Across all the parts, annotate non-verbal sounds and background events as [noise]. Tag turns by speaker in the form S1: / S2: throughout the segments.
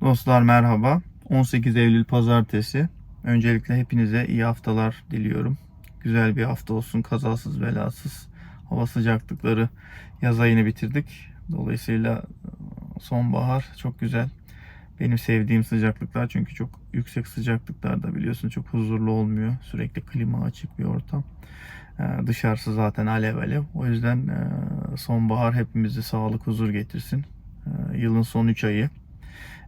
S1: Dostlar merhaba. 18 Eylül Pazartesi. Öncelikle hepinize iyi haftalar diliyorum. Güzel bir hafta olsun. Kazasız belasız. Hava sıcaklıkları yaz ayını bitirdik. Dolayısıyla e, sonbahar çok güzel. Benim sevdiğim sıcaklıklar çünkü çok yüksek sıcaklıklarda biliyorsun çok huzurlu olmuyor. Sürekli klima açık bir ortam. Ee, Dışarısı zaten alev alev. O yüzden e, sonbahar hepimize sağlık huzur getirsin. Yılın son 3 ayı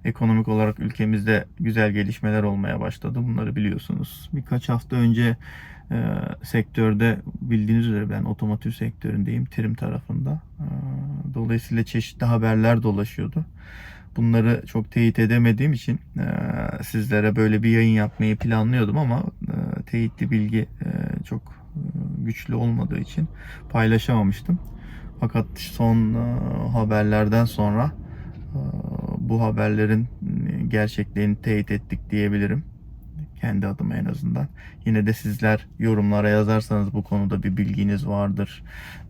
S1: ekonomik olarak ülkemizde güzel gelişmeler olmaya başladı. Bunları biliyorsunuz. Birkaç hafta önce e, sektörde bildiğiniz üzere ben otomotiv sektöründeyim. Trim tarafında. E, dolayısıyla çeşitli haberler dolaşıyordu. Bunları çok teyit edemediğim için e, sizlere böyle bir yayın yapmayı planlıyordum ama e, teyitli bilgi e, çok e, güçlü olmadığı için paylaşamamıştım. Fakat son e, haberlerden sonra e, bu haberlerin e, gerçekliğini teyit ettik diyebilirim. Kendi adıma en azından. Yine de sizler yorumlara yazarsanız bu konuda bir bilginiz vardır,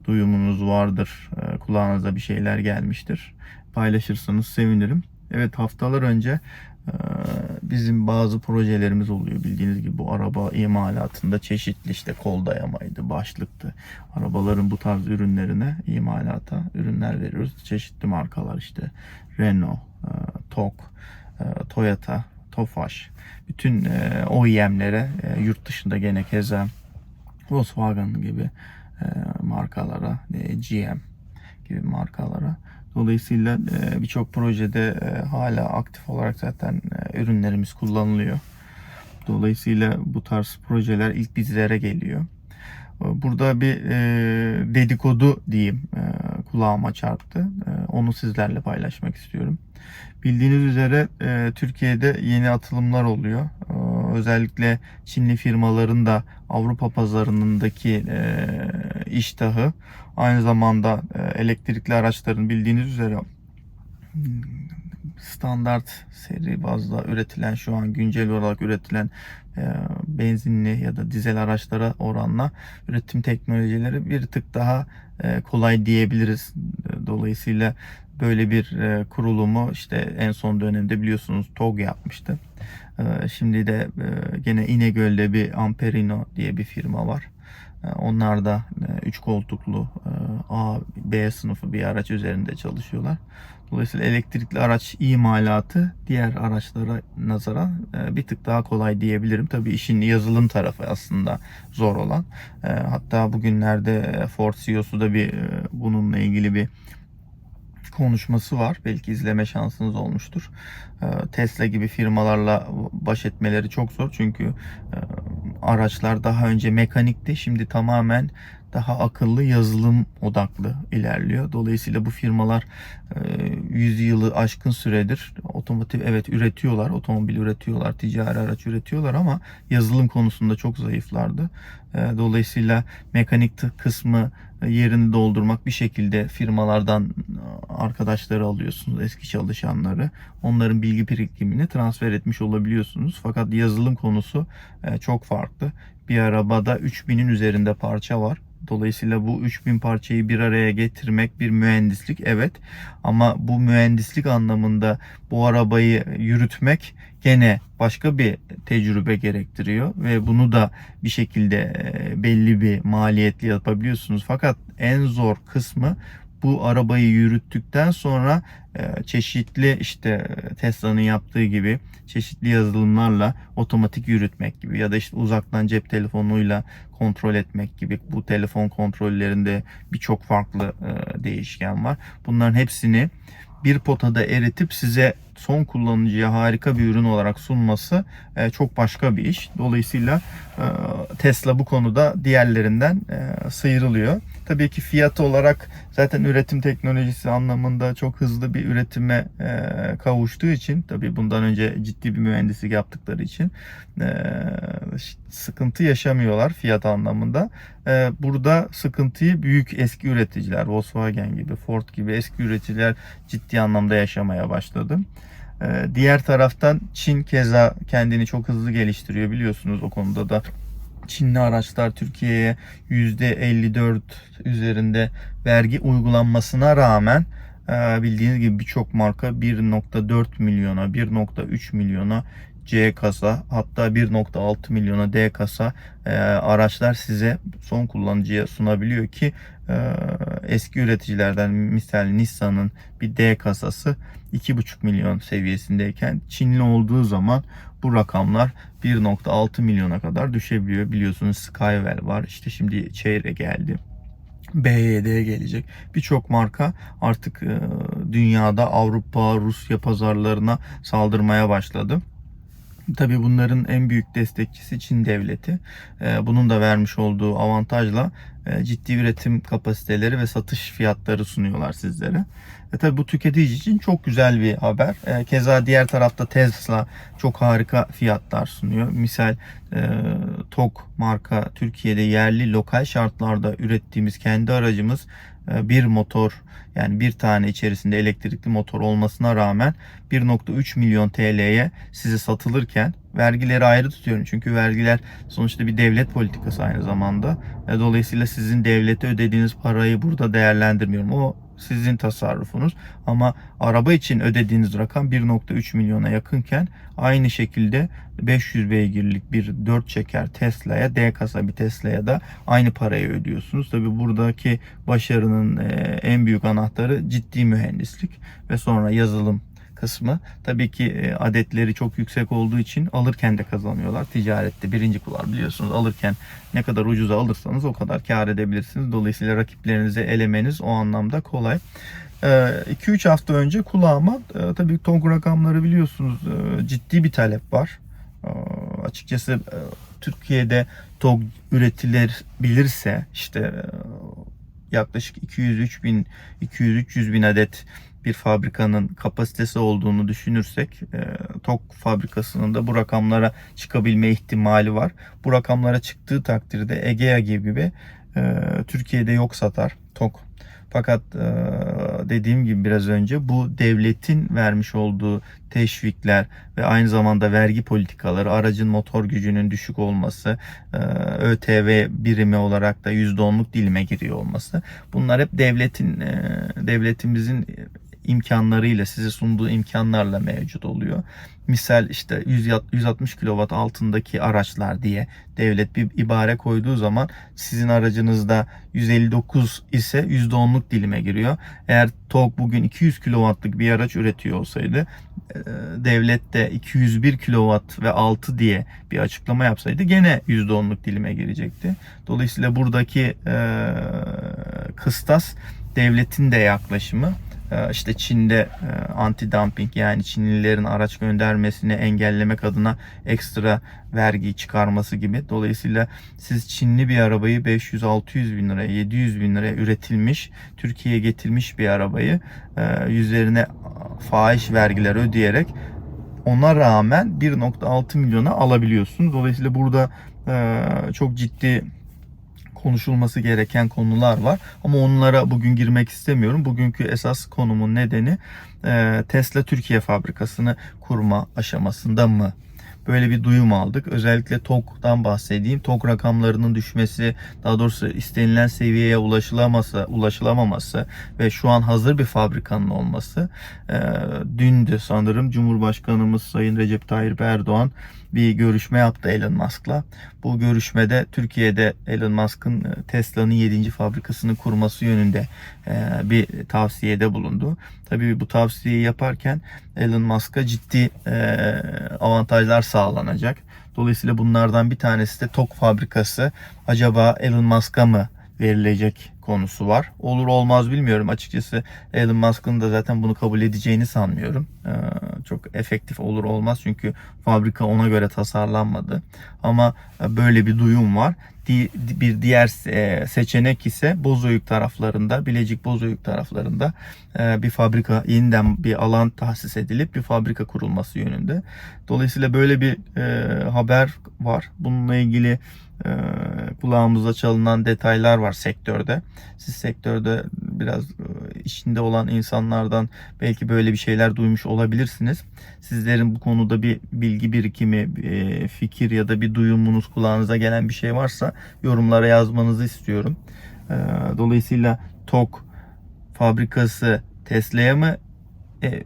S1: duyumunuz vardır, e, kulağınıza bir şeyler gelmiştir. Paylaşırsanız sevinirim. Evet haftalar önce bizim bazı projelerimiz oluyor. Bildiğiniz gibi bu araba imalatında çeşitli işte kol dayamaydı, başlıktı. Arabaların bu tarz ürünlerine imalata ürünler veriyoruz. Çeşitli markalar işte Renault, e, TOG, e, Toyota, Tofaş. Bütün e, OEM'lere yurt dışında gene keza Volkswagen gibi markalara, GM gibi markalara. Dolayısıyla e, birçok projede e, hala aktif olarak zaten e, ürünlerimiz kullanılıyor. Dolayısıyla bu tarz projeler ilk bizlere geliyor. Burada bir dedikodu diyeyim kulağıma çarptı. Onu sizlerle paylaşmak istiyorum. Bildiğiniz üzere Türkiye'de yeni atılımlar oluyor. Özellikle Çinli firmaların da Avrupa pazarındaki iştahı aynı zamanda e, elektrikli araçların bildiğiniz üzere standart seri bazda üretilen şu an güncel olarak üretilen e, benzinli ya da dizel araçlara oranla üretim teknolojileri bir tık daha e, kolay diyebiliriz. Dolayısıyla böyle bir kurulumu işte en son dönemde biliyorsunuz TOG yapmıştı. Şimdi de gene İnegöl'de bir Amperino diye bir firma var. E, Onlar da 3 koltuklu e, A, B sınıfı bir araç üzerinde çalışıyorlar. Dolayısıyla elektrikli araç imalatı diğer araçlara nazaran e, bir tık daha kolay diyebilirim. Tabii işin yazılım tarafı aslında zor olan. E, Hatta bugünlerde Ford CEO'su da bir e, bununla ilgili bir konuşması var. Belki izleme şansınız olmuştur. Ee, Tesla gibi firmalarla baş etmeleri çok zor. Çünkü e, araçlar daha önce mekanikti. Şimdi tamamen daha akıllı yazılım odaklı ilerliyor. Dolayısıyla bu firmalar 100 yılı aşkın süredir otomotiv evet üretiyorlar, otomobil üretiyorlar, ticari araç üretiyorlar ama yazılım konusunda çok zayıflardı. E, Dolayısıyla mekanik kısmı yerini doldurmak bir şekilde firmalardan arkadaşları alıyorsunuz, eski çalışanları. Onların bilgi birikimini transfer etmiş olabiliyorsunuz. Fakat yazılım konusu çok farklı. Bir arabada 3000'in üzerinde parça var. Dolayısıyla bu 3000 parçayı bir araya getirmek bir mühendislik evet ama bu mühendislik anlamında bu arabayı yürütmek gene başka bir tecrübe gerektiriyor ve bunu da bir şekilde belli bir maliyetli yapabiliyorsunuz. Fakat en zor kısmı bu arabayı yürüttükten sonra e, çeşitli işte Tesla'nın yaptığı gibi çeşitli yazılımlarla otomatik yürütmek gibi ya da işte uzaktan cep telefonuyla kontrol etmek gibi bu telefon kontrollerinde birçok farklı e, değişken var. Bunların hepsini bir potada eritip size son kullanıcıya harika bir ürün olarak sunması e, çok başka bir iş. Dolayısıyla e, Tesla bu konuda diğerlerinden e, sıyrılıyor. Tabii ki fiyat olarak zaten üretim teknolojisi anlamında çok hızlı bir üretime kavuştuğu için tabii bundan önce ciddi bir mühendislik yaptıkları için sıkıntı yaşamıyorlar fiyat anlamında. Burada sıkıntıyı büyük eski üreticiler Volkswagen gibi Ford gibi eski üreticiler ciddi anlamda yaşamaya başladı. Ee, Diğer taraftan Çin keza kendini çok hızlı geliştiriyor biliyorsunuz o konuda da. Çinli araçlar Türkiye'ye %54 üzerinde vergi uygulanmasına rağmen Ee, bildiğiniz gibi birçok marka 1.4 milyona, 1.3 milyona C kasa hatta 1.6 milyona D kasa e, araçlar size son kullanıcıya sunabiliyor ki e, eski üreticilerden misal Nissan'ın bir D kasası 2.5 milyon seviyesindeyken Çinli olduğu zaman bu rakamlar 1.6 milyona kadar düşebiliyor. Biliyorsunuz Skywell var. İşte şimdi Çeyre geldi. BYD gelecek. Birçok marka artık e, dünyada Avrupa, Rusya pazarlarına saldırmaya başladı. Tabii bunların en büyük destekçisi Çin devleti. E, Bunun da vermiş olduğu avantajla e, ciddi üretim kapasiteleri ve satış fiyatları sunuyorlar sizlere. E tabii bu tüketici için çok güzel bir haber. E, keza diğer tarafta Tesla çok harika fiyatlar sunuyor. Misal e, TOG marka Türkiye'de yerli lokal şartlarda ürettiğimiz kendi aracımız bir motor yani bir tane içerisinde elektrikli motor olmasına rağmen 1.3 milyon TL'ye size satılırken vergileri ayrı tutuyorum. Çünkü vergiler sonuçta bir devlet politikası aynı zamanda. E, Dolayısıyla sizin devlete ödediğiniz parayı burada değerlendirmiyorum. O sizin tasarrufunuz. Ama araba için ödediğiniz rakam 1.3 milyona yakınken aynı şekilde 500 beygirlik bir 4 çeker Tesla'ya D kasa bir Tesla'ya da aynı parayı ödüyorsunuz. Tabi buradaki başarının e, en büyük anahtarı ciddi mühendislik ve sonra yazılım kısmı. Tabii ki e, adetleri çok yüksek olduğu için alırken de kazanıyorlar. Ticarette birinci kural biliyorsunuz. Alırken ne kadar ucuza alırsanız o kadar kar edebilirsiniz. Dolayısıyla rakiplerinizi elemeniz o anlamda kolay. 2-3 hafta önce kulağıma e, tabii TOG rakamları biliyorsunuz e, ciddi bir talep var. E, Açıkçası e, Türkiye'de TOG üretilebilirse işte e, yaklaşık 203 bin 200-300 bin adet bir fabrikanın kapasitesi olduğunu düşünürsek e, TOK fabrikasının da bu rakamlara çıkabilme ihtimali var. Bu rakamlara çıktığı takdirde Egea gibi e, Türkiye'de yok satar TOK. Fakat e, dediğim gibi biraz önce bu devletin vermiş olduğu teşvikler ve aynı zamanda vergi politikaları, aracın motor gücünün düşük olması, e, ÖTV birimi olarak da %10'luk dilime giriyor olması. Bunlar hep devletin e, devletimizin imkanlarıyla size sunduğu imkanlarla mevcut oluyor. Misal işte 160 kW altındaki araçlar diye devlet bir ibare koyduğu zaman sizin aracınızda 159 ise %10'luk dilime giriyor. Eğer TOG bugün 200 kW'lık bir araç üretiyor olsaydı e, devlet de 201 kW ve altı diye bir açıklama yapsaydı gene %10'luk dilime girecekti. Dolayısıyla buradaki e, kıstas devletin de yaklaşımı. Ee, işte Çin'de e, anti dumping yani Çinlilerin araç göndermesini engellemek adına ekstra vergi çıkarması gibi. Dolayısıyla siz Çinli bir arabayı 500-600 bin liraya, 700 bin liraya üretilmiş, Türkiye'ye getirmiş bir arabayı e, üzerine fahiş vergiler ödeyerek ona rağmen 1.6 milyona alabiliyorsunuz. Dolayısıyla burada e, çok ciddi konuşulması gereken konular var. Ama onlara bugün girmek istemiyorum. Bugünkü esas konumun nedeni e, Tesla Türkiye fabrikasını kurma aşamasında mı böyle bir duyum aldık. Özellikle TOK'tan bahsedeyim. TOK rakamlarının düşmesi, daha doğrusu istenilen seviyeye ulaşılaması, ulaşılamaması ve şu an hazır bir fabrikanın olması. E, dün de sanırım Cumhurbaşkanımız Sayın Recep Tayyip Erdoğan bir görüşme yaptı Elon Musk'la. Bu görüşmede Türkiye'de Elon Musk'ın e, Tesla'nın 7. fabrikasını kurması yönünde e, bir tavsiyede bulundu. Tabii bu tavsiyeyi yaparken Elon Musk'a ciddi e, avantajlar sağlanacak. Dolayısıyla bunlardan bir tanesi de TOK fabrikası. Acaba Elon Musk'a mı verilecek konusu var. Olur olmaz bilmiyorum. Açıkçası Elon Musk'ın da zaten bunu kabul edeceğini sanmıyorum. Ee, çok efektif olur olmaz çünkü fabrika ona göre tasarlanmadı. Ama böyle bir duyum var. Bir diğer e, seçenek ise Bozoyuk taraflarında, Bilecik Bozoyuk taraflarında e, bir fabrika yeniden bir alan tahsis edilip bir fabrika kurulması yönünde. Dolayısıyla böyle bir e, haber var. Bununla ilgili e, kulağımıza çalınan detaylar var sektörde. Siz sektörde biraz e, içinde olan insanlardan belki böyle bir şeyler duymuş olabilirsiniz. Sizlerin bu konuda bir bilgi birikimi, e, fikir ya da bir duyumunuz kulağınıza gelen bir şey varsa yorumlara yazmanızı istiyorum. Dolayısıyla TOK fabrikası Tesla'ya mı e,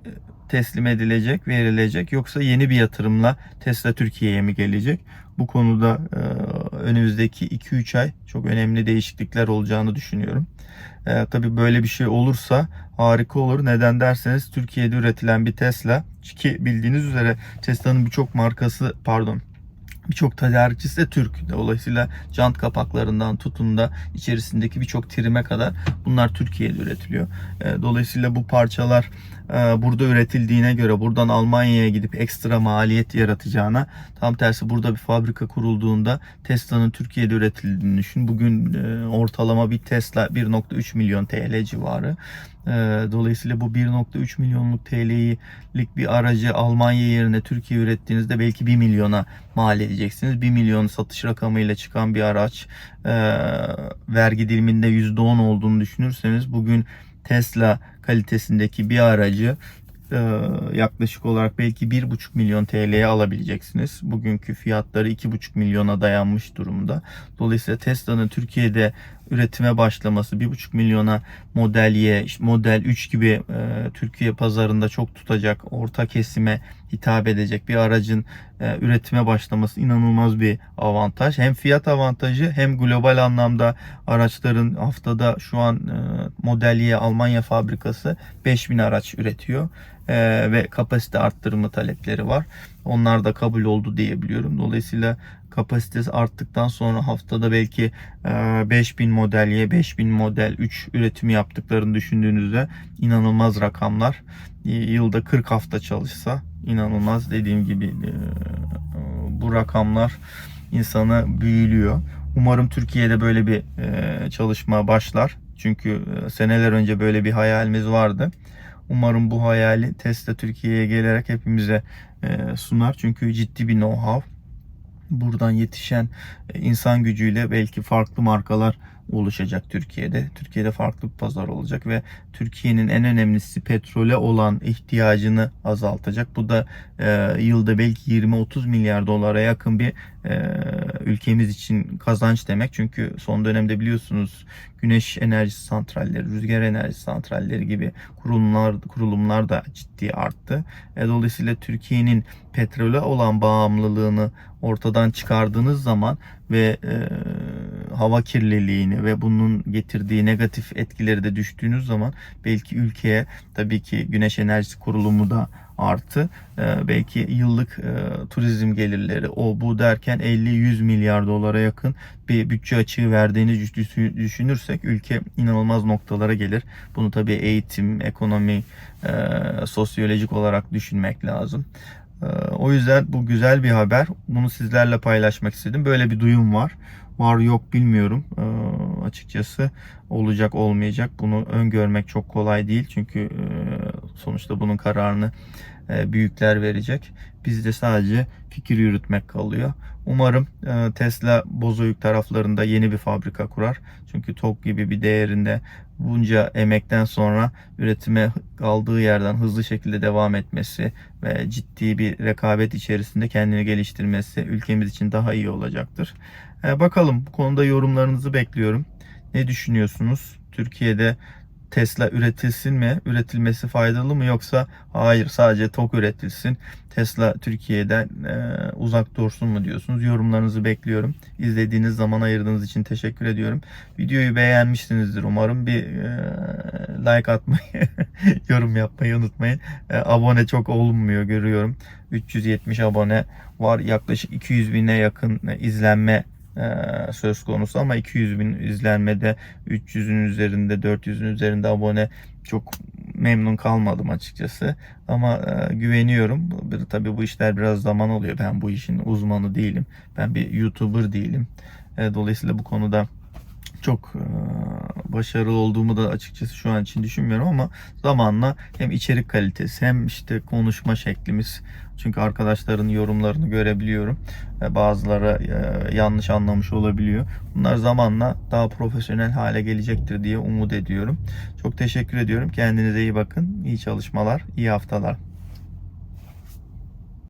S1: teslim edilecek, verilecek yoksa yeni bir yatırımla Tesla Türkiye'ye mi gelecek? Bu konuda e, önümüzdeki 2-3 ay çok önemli değişiklikler olacağını düşünüyorum. E, tabii böyle bir şey olursa harika olur. Neden derseniz Türkiye'de üretilen bir Tesla ki bildiğiniz üzere Tesla'nın birçok markası pardon birçok tedarikçisi de Türk. Dolayısıyla jant kapaklarından tutun da içerisindeki birçok trime kadar bunlar Türkiye'de üretiliyor. E, Dolayısıyla bu parçalar burada üretildiğine göre buradan Almanya'ya gidip ekstra maliyet yaratacağına tam tersi burada bir fabrika kurulduğunda Tesla'nın Türkiye'de üretildiğini düşün. Bugün e, ortalama bir Tesla 1.3 milyon TL civarı. E, Dolayısıyla bu 1.3 milyonluk TL'lik bir aracı Almanya yerine Türkiye ürettiğinizde belki 1 milyona mal edeceksiniz. 1 milyon satış rakamıyla çıkan bir araç e, vergi diliminde %10 olduğunu düşünürseniz bugün Tesla kalitesindeki bir aracı e, yaklaşık olarak belki 1,5 milyon TL'ye alabileceksiniz. Bugünkü fiyatları 2,5 milyona dayanmış durumda. Dolayısıyla Tesla'nın Türkiye'de üretime başlaması 1,5 milyona Model Y, Model 3 gibi e, Türkiye pazarında çok tutacak, orta kesime hitap edecek bir aracın e, üretime başlaması inanılmaz bir avantaj. Hem fiyat avantajı hem global anlamda araçların haftada şu an e, Model Y Almanya fabrikası 5000 araç üretiyor e, ve kapasite arttırma talepleri var. Onlar da kabul oldu diyebiliyorum. Dolayısıyla kapasitesi arttıktan sonra haftada belki e, 5000 model Y, 5000 model 3 üretimi yaptıklarını düşündüğünüzde inanılmaz rakamlar. E, Yılda 40 hafta çalışsa inanılmaz dediğim gibi e, bu rakamlar insanı büyülüyor. Umarım Türkiye'de böyle bir e, çalışma başlar. Çünkü seneler önce böyle bir hayalimiz vardı. Umarım bu hayali Tesla Türkiye'ye gelerek hepimize e, sunar. Çünkü ciddi bir know-how. Buradan yetişen e, insan gücüyle belki farklı markalar oluşacak Türkiye'de. Türkiye'de farklı bir pazar olacak ve Türkiye'nin en önemlisi petrole olan ihtiyacını azaltacak. Bu da e, yılda belki 20-30 milyar dolara yakın bir e, ülkemiz için kazanç demek. Çünkü son dönemde biliyorsunuz güneş enerjisi santralleri, rüzgar enerjisi santralleri gibi kurumlar kurulumlar da ciddi arttı. E, dolayısıyla Türkiye'nin petrole olan bağımlılığını ortadan çıkardığınız zaman ve e, hava kirliliğini ve bunun getirdiği negatif etkileri de düştüğünüz zaman belki ülkeye tabii ki güneş enerjisi kurulumu da artı e, belki yıllık e, turizm gelirleri o bu derken 50-100 milyar dolara yakın bir bütçe açığı verdiğini düşünürsek ülke inanılmaz noktalara gelir. Bunu tabii eğitim, ekonomi, e, sosyolojik olarak düşünmek lazım. E, o yüzden bu güzel bir haber. Bunu sizlerle paylaşmak istedim. Böyle bir duyum var. Var yok bilmiyorum. E, açıkçası olacak olmayacak. Bunu öngörmek çok kolay değil. Çünkü e, sonuçta bunun kararını e, büyükler verecek. Bizde sadece fikir yürütmek kalıyor. Umarım e, Tesla Bozüyük taraflarında yeni bir fabrika kurar. Çünkü TOG gibi bir değerinde bunca emekten sonra üretime kaldığı yerden hızlı şekilde devam etmesi ve ciddi bir rekabet içerisinde kendini geliştirmesi ülkemiz için daha iyi olacaktır. E, bakalım bu konuda yorumlarınızı bekliyorum. Ne düşünüyorsunuz? Türkiye'de Tesla üretilsin mi? Üretilmesi faydalı mı yoksa hayır sadece TOK üretilsin. Tesla Türkiye'den e, uzak dursun mu diyorsunuz? Yorumlarınızı bekliyorum. İzlediğiniz zaman ayırdığınız için teşekkür ediyorum. Videoyu beğenmişsinizdir umarım. Bir e, like atmayı, [laughs] yorum yapmayı unutmayın. E, abone çok olunmuyor görüyorum. 370 abone var. Yaklaşık 200 bine yakın izlenme söz konusu. Ama 200 bin izlenmede 300'ün üzerinde 400'ün üzerinde abone çok memnun kalmadım açıkçası. Ama e, güveniyorum. Bir, tabii bu işler biraz zaman oluyor ben bu işin uzmanı değilim. Ben bir youtuber değilim. E, dolayısıyla bu konuda çok e, başarılı olduğumu da açıkçası şu an için düşünmüyorum ama zamanla hem içerik kalitesi hem işte konuşma şeklimiz çünkü arkadaşların yorumlarını görebiliyorum. Bazıları e, yanlış anlamış olabiliyor. Bunlar zamanla daha profesyonel hale gelecektir diye umut ediyorum. Çok teşekkür ediyorum. Kendinize iyi bakın. İyi çalışmalar, iyi haftalar.